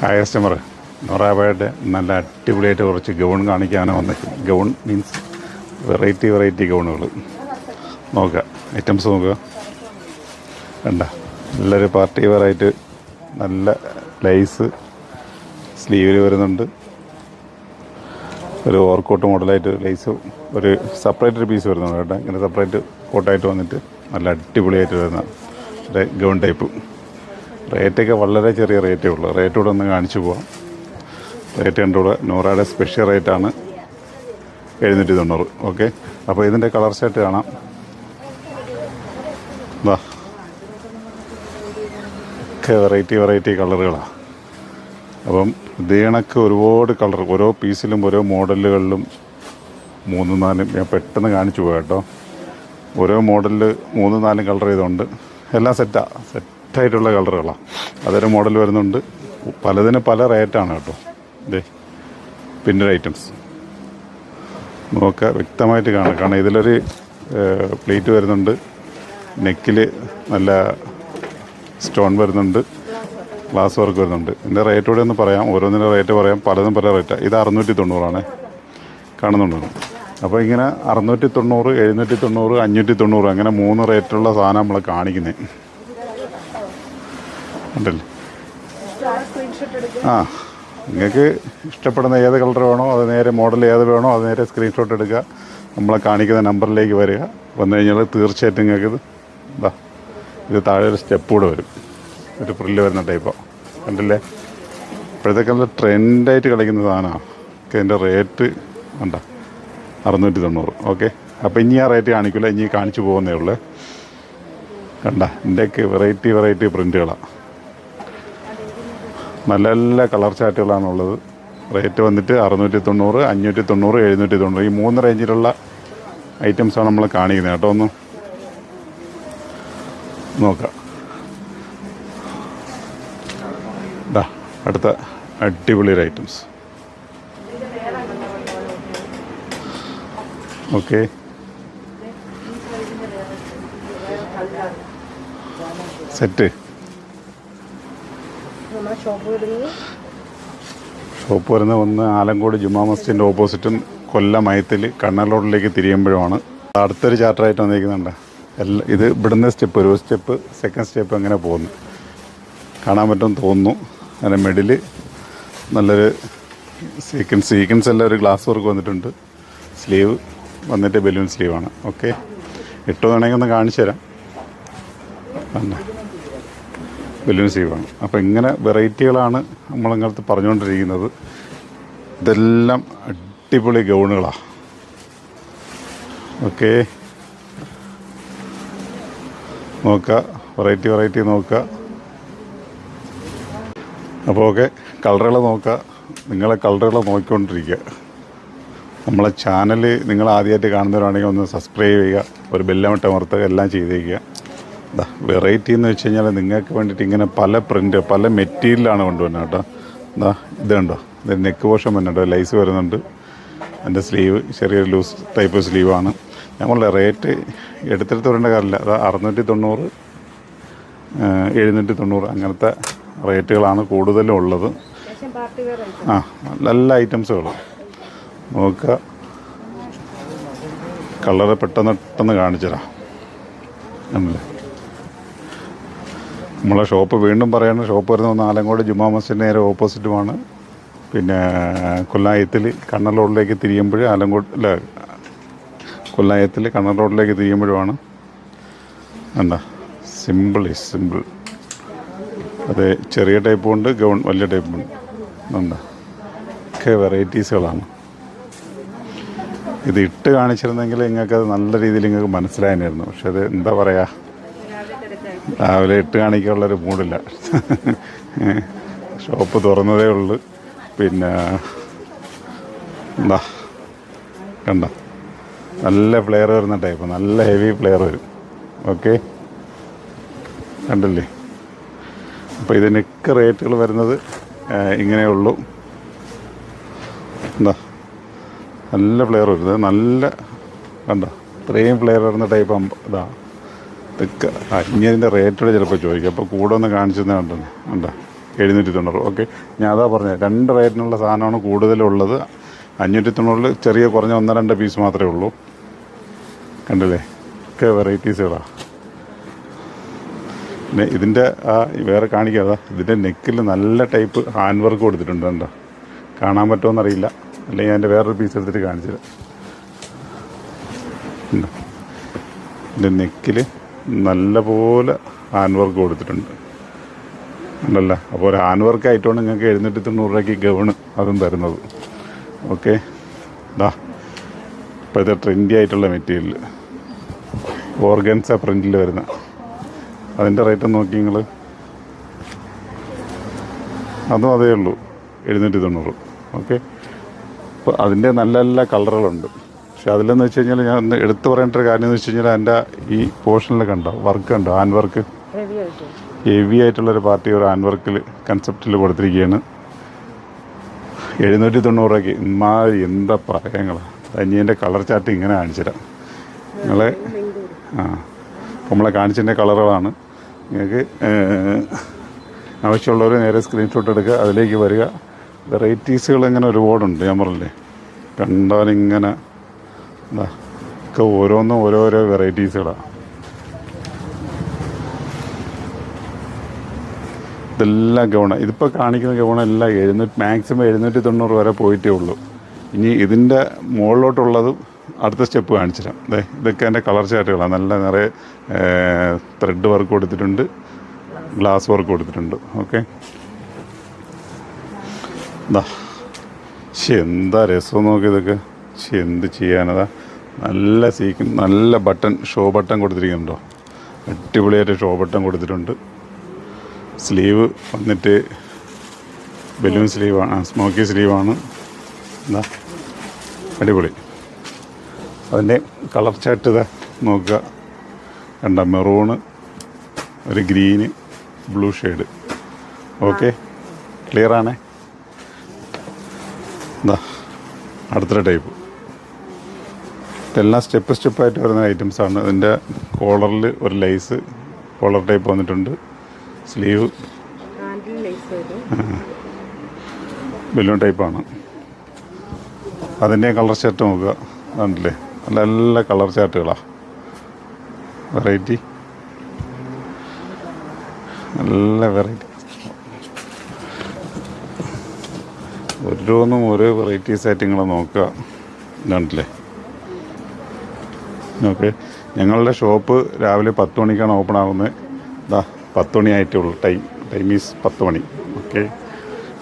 Hi customer നൊറാബയുടെ നല്ല അടിപൊളിയായിട്ട് കുറച്ച് ഗൗൺ കാണിക്കാനാണ് വന്നത് ഗൗൺ മീൻസ് വെറൈറ്റി വെറൈറ്റി ഗൗണുകൾ നോക്കുക. ഐറ്റംസ് നോക്കുക. വേണ്ട നല്ലൊരു പാർട്ടി വെയറായിട്ട് നല്ല ലൈസ് സ്ലീവിൽ വരുന്നുണ്ട്. ഒരു ഓവർകോട്ട് മോഡലായിട്ട് ലൈസ് ഒരു സെപ്പറേറ്റ് ഒരു പീസ് വരുന്നുണ്ട് കേട്ടോ. ഇങ്ങനെ സെപ്പറേറ്റ് കോട്ടായിട്ട് വന്നിട്ട് നല്ല അടിപൊളിയായിട്ട് വരുന്ന ഗൗൺ ടൈപ്പ് റേറ്റൊക്കെ വളരെ ചെറിയ റേറ്റേ ഉള്ളൂ. റേറ്റ് കൂടെ ഒന്ന് കാണിച്ചു പോവാം. റേറ്റ് കണ്ടുകൂടെ നൂറയുടെ സ്പെഷ്യൽ റേറ്റാണ് എഴുന്നൂറ്റി തൊണ്ണൂറ് ഓക്കെ അപ്പോൾ ഇതിന്റെ കളർ ഷർട്ട് കാണാം. വാ ഒക്കെ വെറൈറ്റി വെറൈറ്റി കളറുകളാണ് അപ്പം ദീണക്ക് ഒരുപാട് കളർ ഓരോ പീസിലും ഓരോ മോഡലുകളിലും മൂന്ന് നാലും ഞാൻ പെട്ടെന്ന് കാണിച്ചു പോകാം കേട്ടോ. ഓരോ മോഡലിൽ മൂന്ന് നാലും കളർ ചെയ്തുകൊണ്ട് എല്ലാം സെറ്റാണ് സെറ്റായിട്ടുള്ള കളറുകളാണ് അതൊരു മോഡൽ വരുന്നുണ്ട്. പലതിന് പല റേറ്റാണ് കേട്ടോ. ഇതേ പിന്നൊരു ഐറ്റംസ് നോക്കുക വ്യക്തമായിട്ട് കാണാം. കാരണം ഇതിലൊരു പ്ലേറ്റ് വരുന്നുണ്ട്. നെക്കിൽ നല്ല സ്റ്റോൺ വരുന്നുണ്ട്. ഗ്ലാസ് വർക്ക് വരുന്നുണ്ട്. ഇതിന്റെ റേറ്റ് കൂടെ ഒന്ന് പറയാം. ഓരോന്നിന്റെ റേറ്റ് പറയാം. പലതും പല റേറ്റാണ് ഇത് അറുന്നൂറ്റി തൊണ്ണൂറാണ് കാണുന്നുണ്ട്. അപ്പോൾ ഇങ്ങനെ അറുന്നൂറ്റി തൊണ്ണൂറ് എഴുന്നൂറ്റി തൊണ്ണൂറ് അഞ്ഞൂറ്റി തൊണ്ണൂറ് അങ്ങനെ മൂന്ന് റേറ്റുള്ള സാധനം നമ്മൾ കാണിക്കുന്നത് ഉണ്ടല്ലേ. ആ നിങ്ങൾക്ക് ഇഷ്ടപ്പെടുന്ന ഏത് കളർ വേണോ അത് നേരെ മോഡൽ ഏത് വേണോ അത് നേരെ സ്ക്രീൻഷോട്ട് എടുക്കുക. നമ്മളെ കാണിക്കുന്ന നമ്പറിലേക്ക് വരിക. വന്നു കഴിഞ്ഞാൽ തീർച്ചയായിട്ടും നിങ്ങൾക്ക് ഇത് ഇതാ ഇത് താഴെ ഒരു സ്റ്റെപ്പ് കൂടെ വരും. ഒരു പ്രില്ല് വരുന്ന ടൈപ്പോ കണ്ടില്ലേ? ഇപ്പോഴത്തേക്ക് നല്ല ട്രെൻഡായിട്ട് കളിക്കുന്ന സാധനമാണ്. അതിന്റെ റേറ്റ് വേണ്ട അറുന്നൂറ്റി തൊണ്ണൂറ് ഓക്കെ അപ്പോൾ ഇനി ആ റേറ്റ് കാണിക്കില്ല ഇനി കാണിച്ചു പോകുന്നേ ഉള്ളൂ. കണ്ട? ഇതിന്റെയൊക്കെ വെറൈറ്റി വെറൈറ്റി പ്രിന്റുകളാണ് നല്ല നല്ല കളർ ചാറ്റുകളാണുള്ളത്. റേറ്റ് വന്നിട്ട് അറുന്നൂറ്റി തൊണ്ണൂറ് അഞ്ഞൂറ്റി തൊണ്ണൂറ് എഴുന്നൂറ്റി തൊണ്ണൂറ് ഈ മൂന്ന് റേഞ്ചിലുള്ള ഐറ്റംസാണ് നമ്മൾ കാണിക്കുന്നത് കേട്ടോ. ഒന്ന് നോക്കാം. ദാ അടുത്ത അടിപൊളി ഐറ്റംസ്. ഓക്കെ. സെറ്റ്. ഷോപ്പ് വരുന്നത് ഒന്ന് ആലങ്കോട് ജുമാ മസ്ജിദിന്റെ ഓപ്പോസിറ്റും കൊല്ലം മയത്തിൽ കണ്ണർ റോഡിലേക്ക് തിരിയുമ്പോഴുമാണ്. അടുത്തൊരു ചാർട്ടറായിട്ട് വന്നിരിക്കുന്നുണ്ട്. എല്ലാ ഇത് ഇവിടുന്ന് സ്റ്റെപ്പ് ഒരു സ്റ്റെപ്പ് സെക്കൻഡ് സ്റ്റെപ്പ് അങ്ങനെ പോകുന്നു. കാണാൻ പറ്റും തോന്നുന്നു. അതിന്റെ മിഡിൽ നല്ലൊരു സീക്വൻസ് സീക്വൻസ് എല്ലാം ഒരു ഗ്ലാസ് വർക്ക് വന്നിട്ടുണ്ട്. സ്ലീവ് വന്നിട്ട് ബലൂൺ സ്ലീവാണ് ഓക്കെ ഇട്ട് വേണമെങ്കിൽ ഒന്ന് കാണിച്ചു തരാം. ബലൂൺ സീവാണ് അപ്പോൾ ഇങ്ങനെ വെറൈറ്റികളാണ് നമ്മളിങ്ങനത്തെ പറഞ്ഞുകൊണ്ടിരിക്കുന്നത്. ഇതെല്ലാം അടിപൊളി ഗൗണുകളാണ് ഓക്കെ. നോക്കുക വെറൈറ്റി വെറൈറ്റി നോക്കുക അപ്പോൾ ഓക്കെ കളറുകൾ നോക്കുക നിങ്ങളെ കളറുകൾ നോക്കിക്കൊണ്ടിരിക്കുക നമ്മളെ ചാനൽ നിങ്ങൾ ആദ്യമായിട്ട് കാണുന്നവരാണെങ്കിൽ ഒന്ന് സബ്സ്ക്രൈബ് ചെയ്യുക. ഒരു ബെല്ലമിട്ട് അമർത്തുക. എല്ലാം ചെയ്തേക്കുക. വെറൈറ്റി എന്ന് വെച്ച് കഴിഞ്ഞാൽ നിങ്ങൾക്ക് വേണ്ടിയിട്ട് ഇങ്ങനെ പല പ്രിന്റ് പല മെറ്റീരിയലാണ് കൊണ്ടുവരുന്നത് കേട്ടോ. എന്താ ഇത് കണ്ടോ? ഇത് നെക്ക് പോഷൻ വരുന്നുണ്ടോ ലൈസ് വരുന്നുണ്ട്. എന്റെ സ്ലീവ് ചെറിയൊരു ലൂസ് ടൈപ്പ് സ്ലീവാണ് ഞങ്ങളുടെ റേറ്റ് എടുത്തെടുത്ത് വരേണ്ട കാര്യമില്ല. അത് അറുന്നൂറ്റി തൊണ്ണൂറ് എഴുന്നൂറ്റി തൊണ്ണൂറ് അങ്ങനത്തെ റേറ്റുകളാണ് കൂടുതലും ഉള്ളത്. ആ നല്ല ഐറ്റംസുകൾ നോക്കുക കളറ് പെട്ടെന്ന് പെട്ടെന്ന് കാണിച്ചു തരാം ആണല്ലേ നമ്മളെ ഷോപ്പ് വീണ്ടും പറയണം ഷോപ്പ് വരുന്ന നാലങ്കോട് ജുമാ മസ്ജിദിന് നേരെ ഓപ്പോസിറ്റുമാണ് പിന്നെ കൊല്ലായത്തിൽ കണ്ണൻ റോഡിലേക്ക് തിരിയുമ്പോൾ ആലങ്കോട് അല്ല കൊല്ലായത്തിൽ കണ്ണർ റോഡിലേക്ക് തിരിയുമ്പോഴുമാണ്. എന്താ? സിമ്പിൾ സിമ്പിൾ അത് ചെറിയ ടൈപ്പും ഉണ്ട് ഗൗൺ വലിയ ടൈപ്പും ഉണ്ട്. എന്താ? ഒക്കെ വെറൈറ്റീസുകളാണ്. ഇത് ഇട്ട് കാണിച്ചിരുന്നെങ്കിൽ നിങ്ങൾക്ക് അത് നല്ല രീതിയിൽ നിങ്ങൾക്ക് മനസ്സിലായിരുന്നു പക്ഷെ അത് എന്താ പറയുക രാവിലെ എട്ട് കാണിക്കുള്ളൊരു മൂടില്ല. ഷോപ്പ് തുറന്നതേ ഉള്ളൂ. പിന്നെ എന്താ കണ്ട? നല്ല പ്ലെയർ വരുന്ന ടൈപ്പ് നല്ല ഹെവി പ്ലെയർ വരും. ഓക്കെ? കണ്ടില്ലേ? അപ്പോൾ ഇതിനൊക്കെ റേറ്റുകൾ വരുന്നത് ഇങ്ങനെയുള്ളൂ എന്താ നല്ല പ്ലെയർ വരുന്നത് നല്ല കണ്ട? ഇത്രയും പ്ലെയർ വരുന്ന ടൈപ്പ് ഇതാണ് ആ ഇനി റേറ്റോടെ ചിലപ്പോൾ ചോദിക്കും. അപ്പോൾ കൂടെ ഒന്ന് കാണിച്ചു തന്നെ കണ്ടോ? എഴുന്നൂറ്റി തൊണ്ണൂറ് ഓക്കെ ഞാൻ അതാ പറഞ്ഞത് രണ്ട് റേറ്റിനുള്ള സാധനമാണ് കൂടുതലുള്ളത്. അഞ്ഞൂറ്റി തൊണ്ണൂറിൽ ചെറിയ കുറഞ്ഞ ഒന്ന് രണ്ട് പീസ് മാത്രമേ ഉള്ളൂ. കണ്ടില്ലേ? ഒക്കെ വെറൈറ്റീസുകളാണ് പിന്നെ ഇതിന്റെ ആ വേറെ കാണിക്കാതെ ഇതിന്റെ നെക്കിൽ നല്ല ടൈപ്പ് ഹാൻഡ് വർക്ക് കൊടുത്തിട്ടുണ്ട് കണ്ടോ? കാണാൻ പറ്റുമോയെന്നറിയില്ല അല്ലെങ്കിൽ അതിന്റെ വേറൊരു പീസ് എടുത്തിട്ട് കാണിച്ചത് ഉണ്ടോ ഇതിന്റെ നെക്കിൽ നല്ല പോലെ ഹാൻഡ് വർക്ക് കൊടുത്തിട്ടുണ്ട്. ഉണ്ടല്ല? അപ്പോൾ ഒരു ഹാൻഡ് വർക്ക് ആയിട്ടാണ് ഞങ്ങൾക്ക് എഴുന്നൂറ്റി തൊണ്ണൂറ് രൂപയ്ക്ക് ഗവണ് അതും തരുന്നത്. ഓക്കെ ഇതാ ഇപ്പോഴത്തെ ട്രെൻഡി ആയിട്ടുള്ള മെറ്റീരിയൽ ഓർഗൻസ പ്രിന്റിൽ വരുന്ന. അതിന്റെ റേറ്റ് നോക്കി നിങ്ങൾ അതും അതേ ഉള്ളൂ. എഴുന്നൂറ്റി തൊണ്ണൂറ്. ഓക്കെ അപ്പോൾ അതിന്റെ നല്ല നല്ല കളറുകളുണ്ട് പക്ഷെ അതിലെന്ന് വെച്ച് കഴിഞ്ഞാൽ ഞാൻ ഒന്ന് എടുത്തു പറയേണ്ട ഒരു കാര്യം എന്ന് വെച്ച് കഴിഞ്ഞാൽ എന്റെ ഈ പോർഷനിൽ കണ്ടോ? വർക്ക് കണ്ടോ? ഹാൻഡ് വർക്ക് ഹെവി ആയിട്ട്. ഹെവി ആയിട്ടുള്ളൊരു പാർട്ടി ഒരു ഹാൻഡ് വർക്കിൽ കൺസെപ്റ്റിൽ കൊടുത്തിരിക്കുകയാണ്. എഴുന്നൂറ്റി തൊണ്ണൂറ് രൂപയ്ക്ക്. ഇമാതിരി എന്താ പറയങ്ങളാണ് തനിയന്റെ കളർ ചാർട്ട് ഇങ്ങനെ കാണിച്ചുതരാം നിങ്ങളെ ആ നമ്മളെ കാണിച്ചതിന്റെ കളറുകളാണ് നിങ്ങൾക്ക് ആവശ്യമുള്ളവർ നേരെ സ്ക്രീൻഷോട്ട് എടുക്കുക അതിലേക്ക് വരിക. വെറൈറ്റീസുകൾ ഇങ്ങനെ ഒരുപാടുണ്ട് ഞാൻ പറഞ്ഞില്ലേ? കണ്ടാലിങ്ങനെ ഒക്കെ ഓരോന്നും ഓരോരോ വെറൈറ്റീസുകളാണ് ഇതെല്ലാം ഗൗണ ഇതിപ്പോൾ കാണിക്കുന്ന ഗൗണ എല്ലാം എഴുന്നൂറ്റി മാക്സിമം എഴുന്നൂറ്റി തൊണ്ണൂറ് വരെ പോയിട്ടേ ഉള്ളൂ. ഇനി ഇതിന്റെ മുകളിലോട്ടുള്ളതും അടുത്ത സ്റ്റെപ്പ് കാണിച്ചു തരാം അതെ ഇതൊക്കെ എന്റെ കളർ ചാർട്ടുകളാണ് നല്ല നിറയെ ത്രെഡ് വർക്ക് കൊടുത്തിട്ടുണ്ട് ഗ്ലാസ് വർക്ക് കൊടുത്തിട്ടുണ്ട്. ഓക്കെ. എന്താ എന്താ രസം നോക്കി എന്ത് ചെയ്യാനതാ നല്ല സീക്ക് നല്ല ബട്ടൺ ഷോ ബട്ടൺ കൊടുത്തിരിക്കുന്നുണ്ടോ? അടിപൊളിയായിട്ട് ഷോ ബട്ടൺ കൊടുത്തിട്ടുണ്ട്. സ്ലീവ് വന്നിട്ട് ബലൂൺ സ്ലീവാണ് സ്മോക്കി സ്ലീവാണ്. എന്താ അടിപൊളി. അതിന്റെ കളർ ചാർട്ട് ഇതാ നോക്കുക. കണ്ട മെറൂണ് ഒരു ഗ്രീന് ബ്ലൂ ഷെയ്ഡ്. ഓക്കെ ക്ലിയറാണേ? എന്താ അടുത്ത ടൈപ്പ്. ഇതെല്ലാം സ്റ്റെപ്പ് സ്റ്റെപ്പായിട്ട് വരുന്ന ഐറ്റംസാണ്. ഇതിന്റെ കോളറിൽ ഒരു ലൈസ് കോളർ ടൈപ്പ് വന്നിട്ടുണ്ട്. സ്ലീവ്. ബലൂൺ ടൈപ്പാണ് അതിന്റെ കളർ ഷർട്ട് നോക്കുക. കണ്ടില്ലേ? നല്ല നല്ല കളർ ചാർട്ടുകളാണ് വെറൈറ്റി. നല്ല വെറൈറ്റി. ഓരോന്നും ഓരോ വെറൈറ്റി ആയിട്ട് നോക്കുക. കണ്ടില്ലേ? ഓക്കെ ഞങ്ങളുടെ ഷോപ്പ് രാവിലെ പത്ത് മണിക്കാണ് ഓപ്പൺ ആകുന്നത് ഇതാ പത്ത് മണിയായിട്ടേ ഉള്ളൂ ടൈം ടൈം ഈസ് പത്ത് മണി. ഓക്കെ.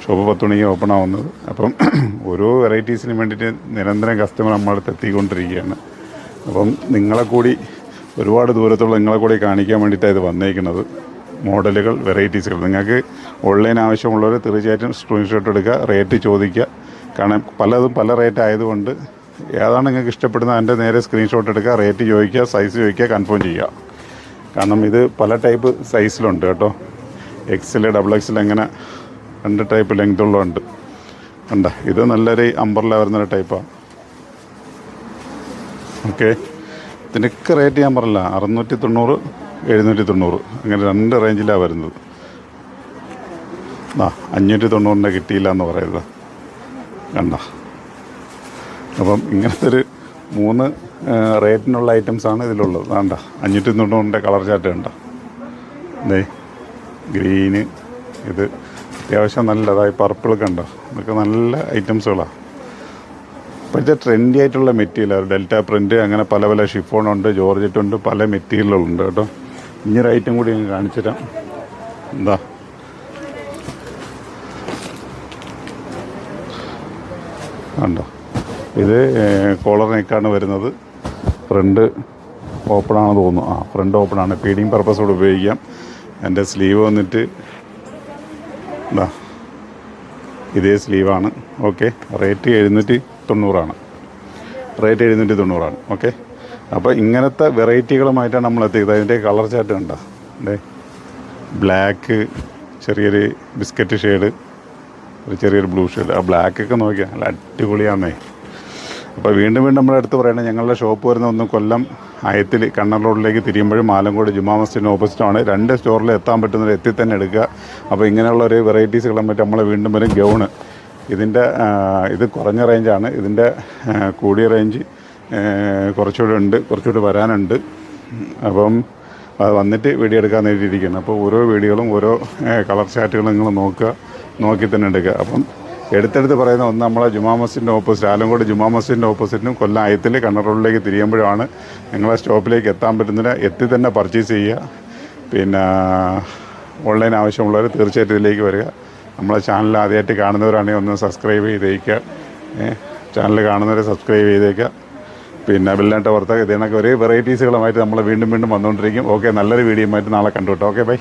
ഷോപ്പ് പത്ത് മണിക്ക് ഓപ്പൺ ആവുന്നത്. അപ്പം ഓരോ വെറൈറ്റീസിന് വേണ്ടിയിട്ട് നിരന്തരം കസ്റ്റമർ നമ്മളടുത്ത് എത്തിക്കൊണ്ടിരിക്കുകയാണ്. അപ്പം നിങ്ങളെ കൂടി ഒരുപാട് ദൂരത്തുള്ള നിങ്ങളെ കൂടി കാണിക്കാൻ വേണ്ടിയിട്ടാണ് ഇത് വന്നേക്കുന്നത്. മോഡലുകൾ വെറൈറ്റീസുകൾ. നിങ്ങൾക്ക് ഓൺലൈൻ ആവശ്യമുള്ളവർ തീർച്ചയായിട്ടും സ്ക്രീൻഷോട്ട് എടുക്കുക റേറ്റ് ചോദിക്കുക. കാരണം പലതും പല റേറ്റ് ആയതുകൊണ്ട് ഏതാണ് നിങ്ങൾക്ക് ഇഷ്ടപ്പെടുന്നത്? അതിന്റെ നേരെ സ്ക്രീൻഷോട്ട് എടുക്കുക റേറ്റ് ചോദിക്കുക സൈസ് ചോദിക്കുക കൺഫേം ചെയ്യുക. കാരണം ഇത് പല ടൈപ്പ് സൈസിലുണ്ട് കേട്ടോ. എക്സിൽ ഡബിൾ എക്സിൽ അങ്ങനെ രണ്ട് ടൈപ്പ് ലെങ്ത് ഉള്ളതുണ്ട്. കണ്ട? ഇത് നല്ലൊരു അമ്പർല വരുന്നൊരു ടൈപ്പാണ് ഓക്കെ ഇതിനൊക്കെ റേറ്റ് ഞാൻ പറഞ്ഞില്ല. അറുന്നൂറ്റി തൊണ്ണൂറ് എഴുന്നൂറ്റി തൊണ്ണൂറ് അങ്ങനെ രണ്ട് റേഞ്ചിലാണ് വരുന്നത്. ആ അഞ്ഞൂറ്റി തൊണ്ണൂറിന്റെ കിട്ടിയില്ല എന്ന് പറയുന്നത്. കണ്ട? അപ്പം ഇങ്ങനത്തെ ഒരു മൂന്ന് റേറ്റിനുള്ള ഐറ്റംസാണ് ഇതിലുള്ളത്. വേണ്ട അഞ്ഞൂറ്റി തൊണ്ണൂറിന്റെ കളർ ചാർട്ട് വേണ്ട ദേ ഗ്രീന് ഇത് അത്യാവശ്യം നല്ല അതായത് പർപ്പിളൊക്കെ കണ്ടോ? ഇതൊക്കെ നല്ല ഐറ്റംസുകളാണ് ഇപ്പോഴത്തെ ട്രെൻഡി ആയിട്ടുള്ള മെറ്റീരിയൽ ഡെൽറ്റ പ്രിന്റ് അങ്ങനെ പല പല ഷിഫോണുണ്ട് ജോർജറ്റുണ്ട് പല മെറ്റീരിയലുകളുണ്ട് കേട്ടോ. ഇനിയൊരു ഐറ്റം കൂടി ഞാൻ കാണിച്ചു തരാം. എന്താ ഉണ്ടോ ഇത് കോളർ നെക്കാണ് വരുന്നത്. ഫ്രണ്ട് ഓപ്പൺ ആണെന്ന് തോന്നുന്നു. ആ ഫ്രണ്ട് ഓപ്പൺ ആണ് ഫീഡിങ് പർപ്പസോട് ഉപയോഗിക്കാം. എന്റെ സ്ലീവ് വന്നിട്ട് എന്താ ഇതേ സ്ലീവാണ്. ഓക്കെ. റേറ്റ് എഴുന്നൂറ്റി തൊണ്ണൂറാണ് റേറ്റ് എഴുന്നൂറ്റി തൊണ്ണൂറാണ് ഓക്കെ. അപ്പോൾ ഇങ്ങനത്തെ വെറൈറ്റികളുമായിട്ടാണ് നമ്മൾ എത്തിയത്. അതിന്റെ കളർ ചാറ്റ് കണ്ടോ. അല്ലേ ബ്ലാക്ക് ചെറിയൊരു ബിസ്ക്കറ്റ് ഷെയ്ഡ് ഒരു ചെറിയൊരു ബ്ലൂ ഷെയ്ഡ്. ആ ബ്ലാക്ക് ഒക്കെ നോക്കിയാൽ നല്ല അടിപൊളിയാന്നേ. അപ്പോൾ വീണ്ടും വീണ്ടും നമ്മുടെ അടുത്ത് പറയുന്നത് ഞങ്ങളുടെ ഷോപ്പ് വരുന്ന ഒന്ന് കൊല്ലം അയത്തിൽ കണ്ണർ റോഡിലേക്ക് തിരിയുമ്പോഴും ആലങ്കോട് ജുമാ മസ്ജിദിന് ഓപ്പോസിറ്റാണ് രണ്ട് സ്റ്റോറിൽ എത്താൻ പറ്റുന്നത് എത്തി തന്നെ എടുക്കുക. അപ്പോൾ ഇങ്ങനെയുള്ള ഒരു വെറൈറ്റീസുകളെ പറ്റി നമ്മൾ വീണ്ടും വരും. ഗൗണ് ഇതിന്റെ ഇത് കുറഞ്ഞ റേഞ്ചാണ് ഇതിന്റെ കൂടിയ റേഞ്ച് കുറച്ചുകൂടെ ഉണ്ട് കുറച്ചുകൂടെ വരാനുണ്ട്. അപ്പം അത് വന്നിട്ട് വീഡിയോ എടുക്കാൻ നേരിട്ടിരിക്കുകയാണ് അപ്പോൾ ഓരോ വീഡിയോകളും ഓരോ കളർ ചാറ്റുകളും നിങ്ങൾ നോക്കുക നോക്കി തന്നെ എടുക്കുക. അപ്പം എടുത്തെടുത്ത് പറയുന്ന ഒന്ന് നമ്മളെ ജുമാ മസ്ജിദിന്റെ ഓപ്പോസിറ്റ് ആലങ്കോട് ജുമാ മസ്ജിദിന്റെ ഓപ്പോസിറ്റിനും കൊല്ലം അയത്തിൽ കണ്ണർ റോഡിലേക്ക് തിരിയുമ്പോഴാണ് നിങ്ങളെ സ്റ്റോപ്പിലേക്ക് എത്താൻ പറ്റുന്നതിന് എത്തി തന്നെ പർച്ചേസ് ചെയ്യുക. പിന്നെ ഓൺലൈൻ ആവശ്യമുള്ളവർ തീർച്ചയായിട്ടും ഇതിലേക്ക് വരിക. നമ്മളെ ചാനൽ ആദ്യമായിട്ട് കാണുന്നവരാണെങ്കിൽ ഒന്ന് സബ്സ്ക്രൈബ് ചെയ്തേക്കുക. ചാനൽ കാണുന്നവരെ സബ്സ്ക്രൈബ് ചെയ്തേക്കുക. പിന്നെ ബില്ലാണ്ട വർത്തക ഇതിനൊക്കെ ഒരേ വെറൈറ്റീസുകളുമായിട്ട് നമ്മൾ വീണ്ടും വീണ്ടും വന്നുകൊണ്ടിരിക്കും. ഓക്കെ നല്ലൊരു വീഡിയോ ആയിട്ട് നാളെ കണ്ടുവിട്ടോ ഓക്കെ ബൈ